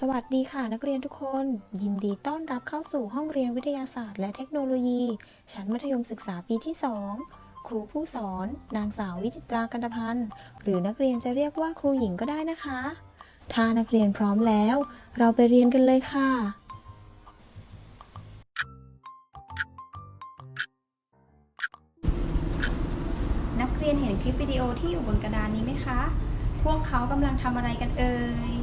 สวัสดีค่ะนักเรียนทุกคน ยินดีต้อนรับเข้าสู่ห้องเรียนวิทยาศาสตร์และเทคโนโลยี ชั้นมัธยมศึกษาปีที่ 2 ครูผู้สอน นางสาววิจิตรากันตพันธ์หรือนักเรียนจะเรียกว่าครูหญิงก็ได้นะคะ ถ้านักเรียนพร้อมแล้ว เราไปเรียนกันเลยค่ะ นักเรียนเห็นคลิปวิดีโอที่อยู่บนกระดานนี้ไหมคะ พวกเขากำลังทำอะไรกันเอ่ย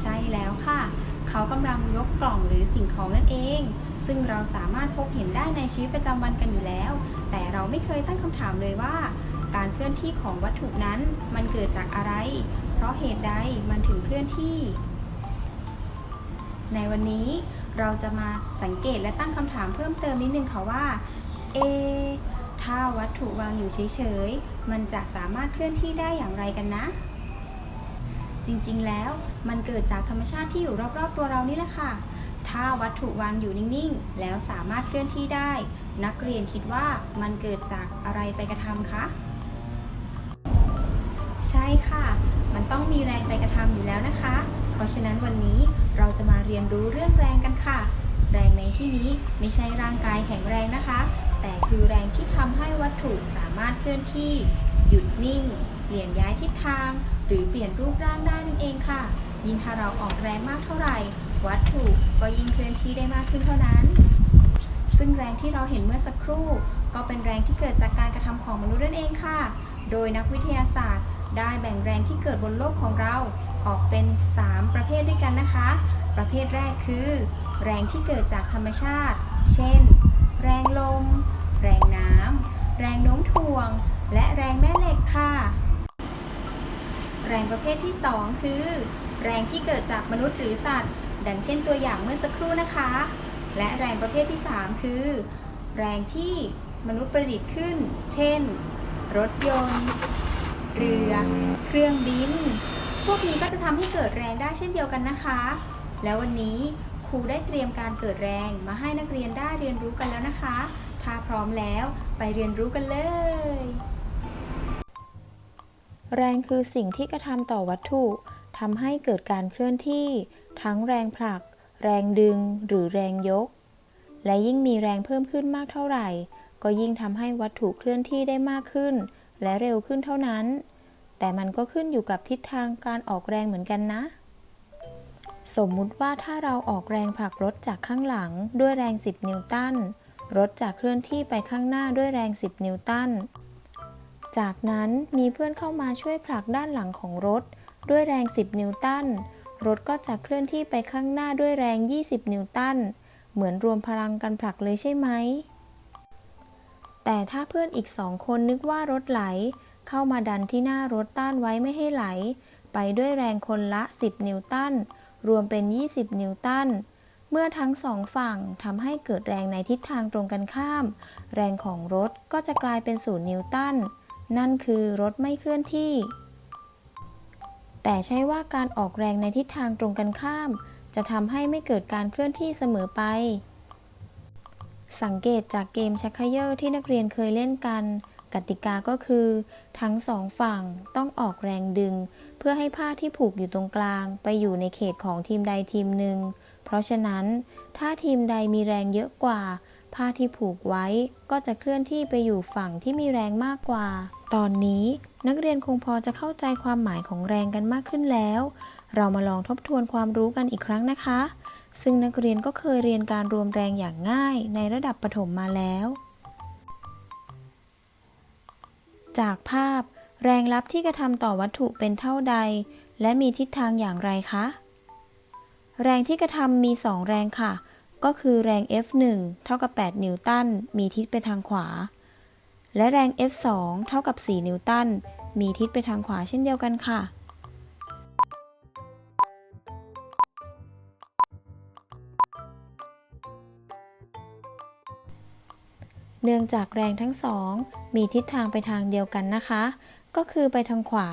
ใช่แล้วค่ะ เขากำลังยกกล่องหรือสิ่งของนั่นเอง ซึ่งเราสามารถพบเห็นได้ในชีวิตประจำวันกันอยู่แล้ว แต่เราไม่เคยตั้งคำถามเลยว่า การเคลื่อนที่ของวัตถุนั้นมันเกิดจากอะไร เพราะเหตุใดมันถึงเคลื่อนที่ ในวันนี้เราจะมาสังเกตและตั้งคำถามเพิ่มเติมนิดนึงค่ะว่า เอ ถ้าวัตถุวางอยู่เฉยๆ มันจะสามารถเคลื่อนที่ได้อย่างไรกันนะ จริงๆ แล้วมันเกิดจากธรรมชาติที่อยู่รอบๆ ตัวเรานี่แหละค่ะ ถ้าวัตถุวางอยู่นิ่งๆ แล้วสามารถเคลื่อนที่ได้ นักเรียนคิดว่ามันเกิดจากอะไรไปกระทำคะ ใช่ค่ะ มันต้องมีแรงไปกระทำอยู่แล้วนะคะ เพราะฉะนั้นวันนี้เราจะมาเรียนรู้เรื่องแรงกันค่ะ แรงในที่นี้ไม่ใช่ร่างกายแข็งแรงนะคะ แต่คือแรงที่ทำให้วัตถุสามารถเคลื่อนที่ หยุดนิ่ง เปลี่ยนย้ายทิศทาง หรือเปลี่ยนรูปร่างได้นั่นเองค่ะ ยิ่งถ้าเราออกแรงมากเท่าไหร่ วัตถุก็ยิ่งเคลื่อนที่ได้มากขึ้นเท่านั้น ซึ่งแรงที่เราเห็นเมื่อสักครู่ ก็เป็นแรงที่เกิดจากการกระทำของมนุษย์นั่นเองค่ะ โดยนักวิทยาศาสตร์ ได้แบ่งแรงที่เกิดบนโลกของเราออกเป็น 3 ประเภทด้วยกันนะคะ ประเภทแรกคือ แรงที่เกิดจากธรรมชาติ เช่น แรงลม แรงน้ำแรงโน้มถ่วง และแรงแม่เหล็กค่ะ แรงประเภทที่ 2 คือ แรงที่เกิดจากมนุษย์หรือสัตว์ ดังเช่นตัวอย่างเมื่อสักครู่นะคะ และแรงประเภทที่ 3 คือ แรงที่มนุษย์ประดิษฐ์ขึ้น เช่น รถยนต์ เรือ เครื่องบิน พวกนี้ก็จะทำให้เกิดแรงได้เช่นเดียวกันนะคะ แล้ววันนี้ครูได้เตรียมการเกิดแรงมาให้นักเรียนได้เรียนรู้กันแล้วนะคะ ถ้าพร้อมแล้วไปเรียนรู้กันเลย แรงคือสิ่งที่กระทำต่อวัตถุทำให้เกิดการเคลื่อนที่ ทั้งแรงผลัก แรงดึง หรือแรงยก และยิ่งมีแรงเพิ่มขึ้นมากเท่าไหร่ ก็ยิ่งทำให้วัตถุเคลื่อนที่ได้มากขึ้น และเร็วขึ้นเท่านั้น แต่มันก็ขึ้นอยู่กับทิศทางการออกแรงเหมือนกันนะ สมมุติว่าถ้าเราออกแรงผลักรถจากข้างหลังด้วยแรง 10 นิวตัน รถจะเคลื่อนที่ไปข้างหน้าด้วยแรง 10 นิวตัน จากนั้นมีเพื่อนเข้ามาช่วยผลักด้านหลังของรถ ด้วยแรง 10 นิวตัน รถก็จะเคลื่อนที่ไปข้างหน้าด้วยแรง 20 นิวตัน เหมือนรวมพลังกันผลักเลยใช่ไหม แต่ถ้าเพื่อนอีกสองคนนึกว่ารถไหล เข้ามาดันที่หน้ารถต้านไว้ไม่ให้ไหล ไปด้วยแรงคนละ 10 นิวตัน รวมเป็น 20 นิวตันเมื่อทั้งสองฝั่งทำให้เกิดแรงในทิศทางตรงกันข้าม แรงของรถก็จะกลายเป็นศูนย์นิวตัน นั่นคือรถไม่เคลื่อนที่ แต่ใช่ว่าการออกแรงในทิศทางตรงกันข้าม จะทำให้ไม่เกิดการเคลื่อนที่เสมอไป สังเกตจากเกมชักเขย่อที่นักเรียนเคยเล่นกัน กติกาก็คือ ทั้งสองฝั่งต้องออกแรงดึง เพื่อให้ผ้าที่ผูกอยู่ตรงกลาง ไปอยู่ในเขตของทีมใดทีมหนึ่ง เพราะฉะนั้น ถ้าทีมใดมีแรงเยอะกว่า ผ้าที่ผูกไว้ก็จะเคลื่อนที่ไปอยู่ฝั่งที่มีแรงมากกว่า ตอนนี้นักเรียนคงพอจะเข้าใจความหมายของแรงกันมากขึ้นแล้ว เรามาลองทบทวนความรู้กันอีกครั้งนะคะ ซึ่งนักเรียนก็เคยเรียนการรวมแรงอย่างง่ายในระดับประถมมาแล้ว จากภาพ แรงลับที่กระทำต่อวัตถุเป็นเท่าใด และมีทิศทางอย่างไรคะ แรงที่กระทำมี 2 แรงค่ะ ก็คือแรง F1 เท่ากับ 8 นิวตัน มีทิศไปทางขวา และแรง F2 เท่ากับ 4 นิวตัน มีทิศไปทางขวาเช่นเดียวกันค่ะ เนื่องจากแรงทั้งสอง มีทิศทางไปทางเดียวกันนะคะ ก็คือไปทางขวา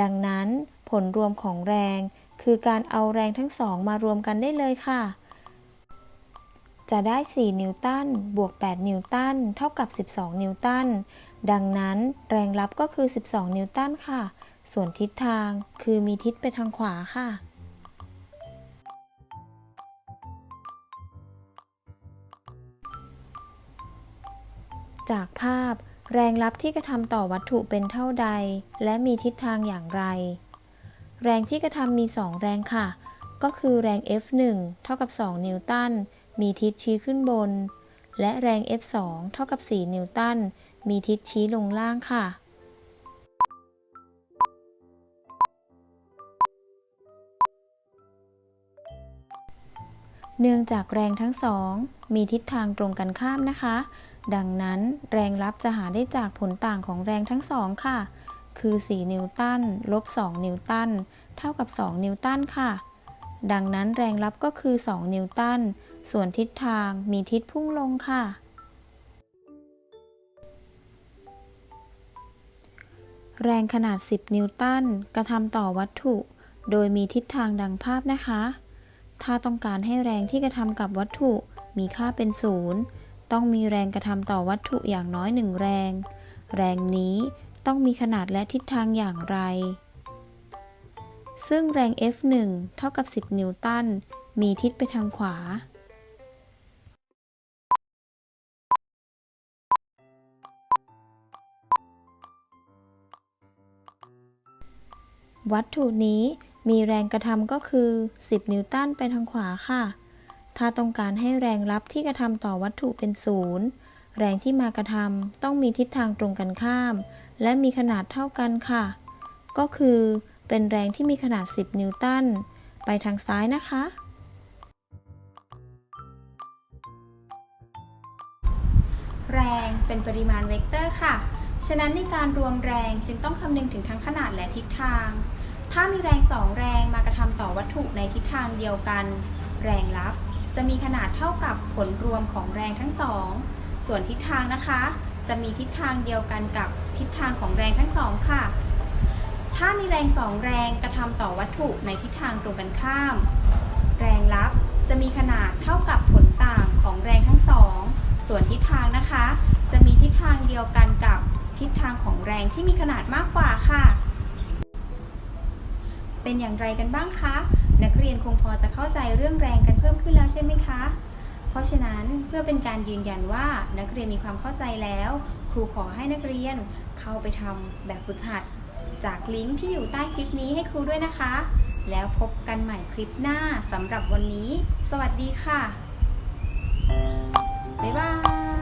ดังนั้นผลรวมของแรง คือการเอาแรงทั้งสองมารวมกันได้เลยค่ะ จะได้ 4 นิวตันบวก 8 นิวตันเท่ากับ 12 นิวตัน ดังนั้นแรงลับก็คือ 12 นิวตันค่ะ ส่วนทิศทางคือมีทิศไปทางขวาค่ะ จากภาพแรงลับที่กระทำต่อวัตถุเป็นเท่าใด และมีทิศทางอย่างไร แรงที่กระทำมี 2 แรงค่ะ ก็คือแรง F1 เท่ากับ 2 นิวตัน มีทิศชี้ขึ้นบน และแรง F2 เท่ากับ 4 นิวตัน มีทิศชี้ลงล่างค่ะ เนื่องจากแรงทั้งสอง มีทิศทางตรงกันข้ามนะคะ ดังนั้นแรงลับจะหาได้จากผลต่างของแรงทั้งสองค่ะ คือ 4 นิวตัน ลบ 2 นิวตัน เท่ากับ 2 นิวตันค่ะ ดังนั้นแรงลับก็คือ 2 นิวตัน ส่วนทิศทางมีทิศพุ่งลงค่ะ แรงขนาด 10 นิวตันกระทำต่อวัตถุ โดยมีทิศทางดังภาพนะคะ ถ้าต้องการให้แรงที่กระทำกับวัตถุมีค่าเป็นศูนย์ต้องมีแรงกระทำต่อวัตถุอย่างน้อยหนึ่งแรง แรงนี้ต้องมีขนาดและทิศทางอย่างไร ซึ่งแรง F1 เท่ากับ 10 นิวตัน มีทิศไปทางขวา วัตถุนี้มีแรงกระทำก็คือ 10 นิวตันไปทางขวาค่ะ ถ้าต้องการให้แรงรับที่กระทำต่อวัตถุเป็นศูนย์แรงที่มากระทำต้องมีทิศทางตรงกันข้าม และมีขนาดเท่ากันค่ะ ก็คือเป็นแรงที่มีขนาด 10 นิวตัน ไปทางซ้ายนะคะ แรงเป็นปริมาณเวกเตอร์ค่ะ ฉะนั้นในการรวมแรงจึงต้องคำนึงถึงทั้งขนาดและทิศทาง ถ้ามีแรงสองแรงมากระทำต่อวัตถุในทิศทางเดียวกัน แรงลับจะมีขนาดเท่ากับผลรวมของแรงทั้งสอง ส่วนทิศทางนะคะ จะมีทิศทางเดียวกันกับทิศทางของแรงทั้งสองค่ะ ถ้ามีแรงสองแรงกระทำต่อวัตถุในทิศทางตรงกันข้าม รงที่มีขนาดมากกว่าค่ะ เป็นอย่างไรกันบ้างคะ นักเรียนคงพอจะเข้าใจเรื่องแรงกันเพิ่มขึ้นแล้วใช่ไหมคะ เพราะฉะนั้นเพื่อเป็นการยืนยันว่านักเรียนมีความเข้าใจแล้ว ครูขอให้นักเรียนเข้าไปทำแบบฝึกหัด จากลิงก์ที่อยู่ใต้คลิปนี้ให้ครูด้วยนะคะ แล้วพบกันใหม่คลิปหน้าสำหรับวันนี้ สวัสดีค่ะบ๊ายบาย